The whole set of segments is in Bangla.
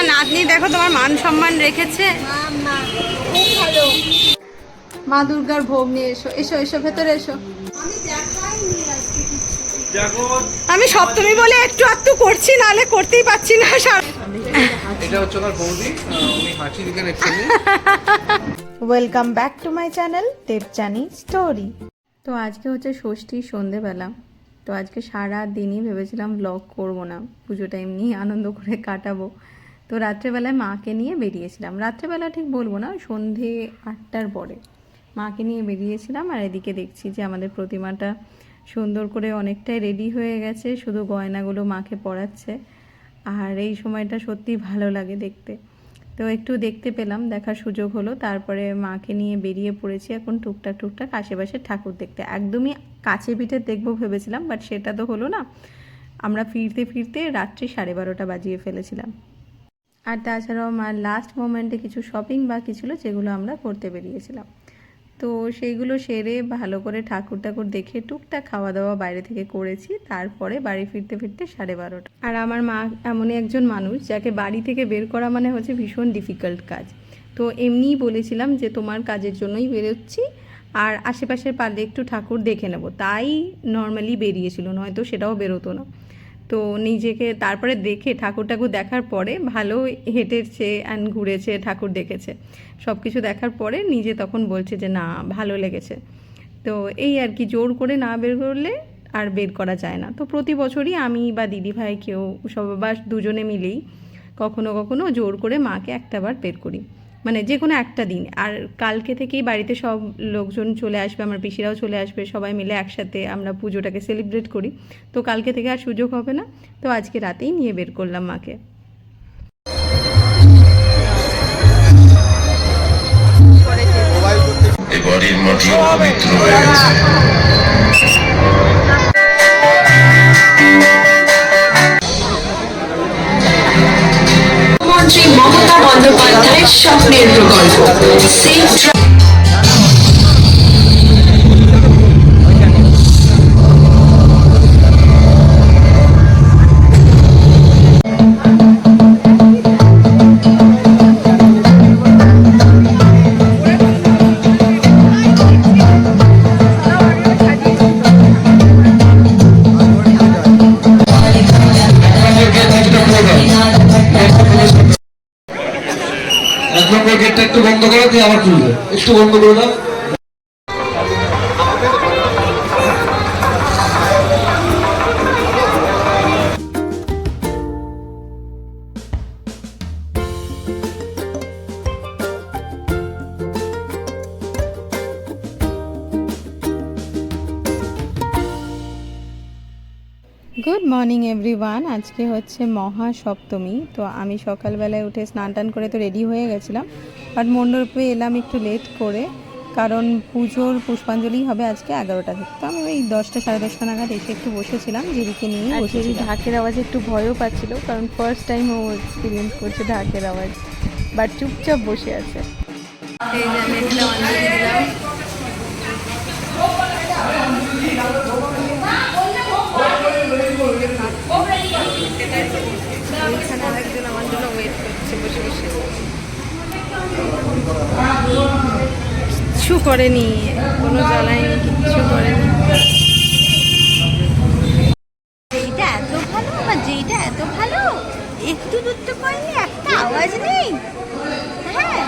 তোমার নাতনি দেখো তোমার মান সম্মান রেখেছে। মা খুব ভালো। মা দুর্গার ভোগ নিয়ে এসো এসো এসো ভেতরে এসো। আমি দেখাইনি আজকে কিছু। আমি সপ্তমী বলে একটু একটু করছি নাহলে করতেই পারছি না সারা এটা হচ্ছে ওনার বৌদি উনি হাঁচি actually welcome back to my channel Debjani story তো আজকে হচ্ছে ষষ্ঠীর সন্ধেবেলা। তো আজকে সারা দিনই ভেবেছিলাম ব্লগ করব না। পুজোটা এমনি আনন্দ করে কাটাবো। তো রাত্রেবেলায় মাকে নিয়ে বেরিয়েছিলাম। রাত্রেবেলা ঠিক বলব না, সন্ধে আটটার পরে মাকে নিয়ে বেরিয়েছিলাম আর এদিকে দেখছি যে আমাদের প্রতিমাটা সুন্দর করে অনেকটাই রেডি হয়ে গেছে, শুধু গয়নাগুলো মাকে পরাচ্ছে আর এই সময়টা সত্যি ভালো লাগে দেখতে। তো একটু দেখতে পেলাম, দেখার সুযোগ হলো, তারপরে মাকে নিয়ে বেরিয়ে পড়েছি এখন টুকটাক টুকটাক আশেপাশে ঠাকুর দেখতে। একদমই কাছে পিঠে দেখব ভেবেছিলাম বাট সেটা তো হলো না, আমরা ফিরতে ফিরতে রাত্রি সাড়ে বারোটা বাজিয়ে ফেলেছিলাম। আর তাছাড়াও আমার লাস্ট মোমেন্টে কিছু শপিং বাকি ছিল, যেগুলো আমরা করতে বেরিয়েছিলাম। তো সেইগুলো সেরে ভালো করে ঠাকুর ঠাকুর দেখে টুকটাক খাওয়া দাওয়া বাইরে থেকে করেছি, তারপরে বাড়ি ফিরতে ফিরতে সাড়ে বারোটা। আর আমার মা এমনই একজন মানুষ, যাকে বাড়ি থেকে বের করা মানে হচ্ছে ভীষণ ডিফিকাল্ট কাজ। তো এমনিই বলেছিলাম যে তোমার কাজের জন্যই বেরোচ্ছি, আর আশেপাশের পারলে একটু ঠাকুর দেখে নেব। তাই নর্মালি বেরিয়েছিল, নয়তো সেটাও বেরোতো না। তো নিজেকে তারপরে দেখে ঠাকুর ঠাকুর দেখার পরে ভালো হেঁটেছে অ্যান্ড ঘুরেছে, ঠাকুর দেখেছে। সব কিছু দেখার পরে নিজে তখন বলছে যে, না, ভালো লেগেছে। তো এই আর কি, জোর করে না বের করলে আর বের করা যায় না। তো প্রতি বছরই আমি বা দিদি ভাই কেউ সব বা দুজনে মিলেই কখনো কখনো জোর করে মাকে একটাবার বের করি। মানে যে কোনো একটা দিন। আর কালকে থেকেই বাড়িতে সব লোকজন চলে আসবে, আমার পিসিরাও চলে আসবে, সবাই মিলে একসাথে আমরা পুজোটাকে সেলিব্রেট করি। তো কালকে থেকে আর সুযোগ হবে না। তো আজকে রাতেই নিয়ে বের করলাম মাকে। স্বপ্নের প্রকল্প। সেফ দিয়ে খুলবে। একটু বন্ধ করে দাও। Morning everyone. আজকে হচ্ছে মহা সপ্তমী তো আমি সকালবেলায় উঠে স্নান টান করে তো রেডি হয়ে গেছিলাম। বাট মণ্ডপে এলাম একটু লেট করে কারণ পুজোর পুষ্পাঞ্জলি হবে আজকে এগারোটা থেকে। তো আমি ওই দশটা সাড়ে দশটা নাগাদ এসে একটু বসেছিলাম জিরিকে নিয়ে বসেছি ঢাকের আওয়াজে একটু ভয়ও পাচ্ছিল কারণ ফার্স্ট টাইম ও এক্সপিরিয়েন্স করছে ঢাকের আওয়াজ। বাট চুপচাপ বসে আছে। এই যে আমি একটা অঞ্জলি দিলাম ওইখানে আরেকজন আমার জন্য ওয়েট করছে বসে বসে। কিচ্ছু করেনি কোনো জ্বালায়নি কিচ্ছু করেনি। যেইটা এত ভালো আমার যেইটা এত ভালো একটু দূরত্ব পাইনি একটা আওয়াজ নেই। হ্যাঁ।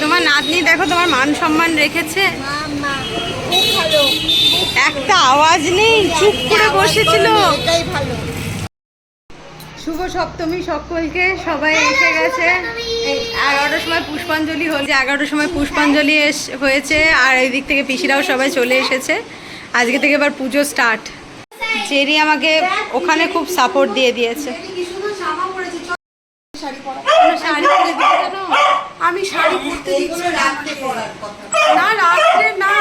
তোমার নাতনি দেখো তোমার মান সম্মান রেখেছে। একটা আওয়াজ নেই চুপ করে বসেছিল। এটাই ভালো। শুভ সপ্তমী সকলকে সবাই এসে গেছে। এগারোটার সময় পুষ্পাঞ্জলি হল যে এগারোটার সময় পুষ্পাঞ্জলি এস- হয়েছে আর এই দিক থেকে পিসিরাও সবাই চলে এসেছে। আজকে থেকে এবার পুজো স্টার্ট। জেরি আমাকে ওখানে খুব সাপোর্ট দিয়ে দিয়েছে? আমি শাড়ি পরতে না। রাত্রে না।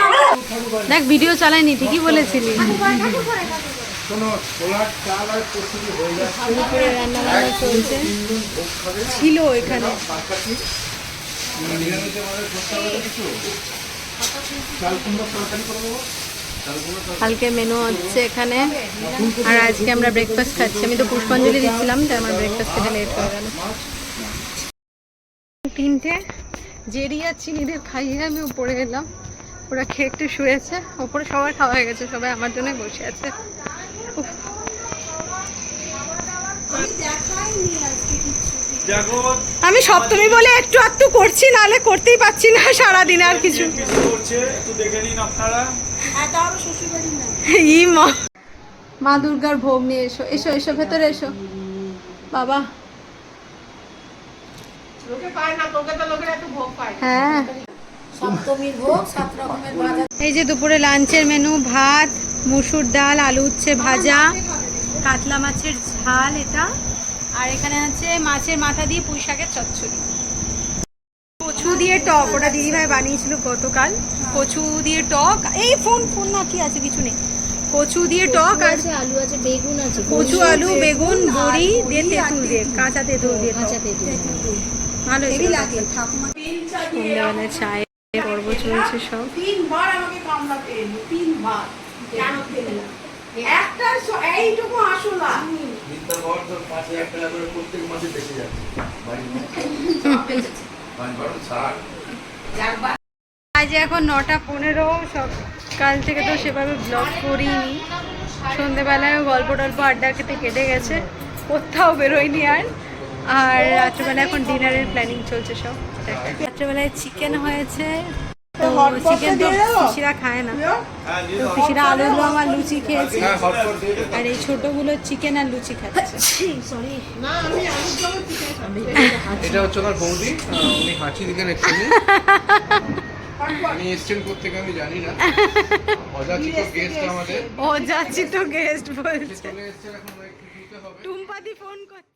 দেখ ভিডিও চালাইনি ঠিকই বলেছিলি। দুপুরে রান্না চলছে। ছিল এখানে কালকে মেনু হচ্ছে এখানে। আর আজকে আমরা ব্রেকফাস্ট খাচ্ছি। আমি তো পুষ্পাঞ্জলি দিচ্ছিলাম তাই আমার ব্রেকফাস্ট খেতে লেট হয়ে গেল। তিনটে জেরি আর চিনিদের খাইয়ে আমি উপরে এলাম। ওরা খেয়ে একটু শুয়েছে। ওপরে সবার খাওয়া হয়ে গেছে সবাই আমার জন্য বসে আছে। আমি সপ্তমী বলে একটু আধটু করছি নাহলে করতেই পারছি না সারাদিন আর কিছু। ই মা। মা দুর্গার ভোগ নিয়ে এসো এসো এসো ভেতরে এসো। বাবা। হ্যাঁ। এই যে দুপুরে লাঞ্চের মেনু ভাত মুসুর ডাল আলু উচ্ছে ভাজা কাতলা মাছের ঝাল এটা আর এখানে আছে মাছের মাথা দিয়ে পুঁই শাকের চচ্চড়ি। কচু দিয়ে টক ওটা দিদিভাই বানিয়েছিল গতকাল। কচু দিয়ে টক এই ফোন ফোন না কি আছে কিছু নেই। কচু দিয়ে টক আর আলু আছে বেগুন আছে কচু আলু বেগুন বড়ি দিয়ে তেঁতুল দিয়ে কাঁচা তেঁতুল দিয়ে কাঁচা তেঁতুল ভালো লাগে সন্ধ্যাবেলায় চায়ের পর্ব চলছে সব। তিনবার আমাকে কামড়া পেয়ে তিনবার। কেন পেলে না? একটা স- এইটুকু আসলা। আজ এখন নটা পনেরো সকাল থেকে তো সেভাবে ব্লগ করিনি। সন্ধেবেলায় গল্প টল্প আড্ডা খেতে কেটে গেছে কোথাও বেরোয়নি আর। আর রাত্রেবেলা এখন ডিনারের প্ল্যানিং চলছে সব। রাত্রেবেলায় চিকেন হয়েছে তো চিকেন তো পিসিরা খায় না। তো পিসিরা আলুর দম আর লুচি খেয়েছে। হ্যাঁ। আর এই ছোটগুলো চিকেন আর লুচি খাচ্ছে। এটা হচ্ছে ওনার বৌদি উনি হাঁচি দিলেন এক্ষুনি উনি এসছেন কোথেকে আমি জানি না। অযাচিত গেস্ট আমাদের। বলছে। টুম্পাদি ফোন করছে।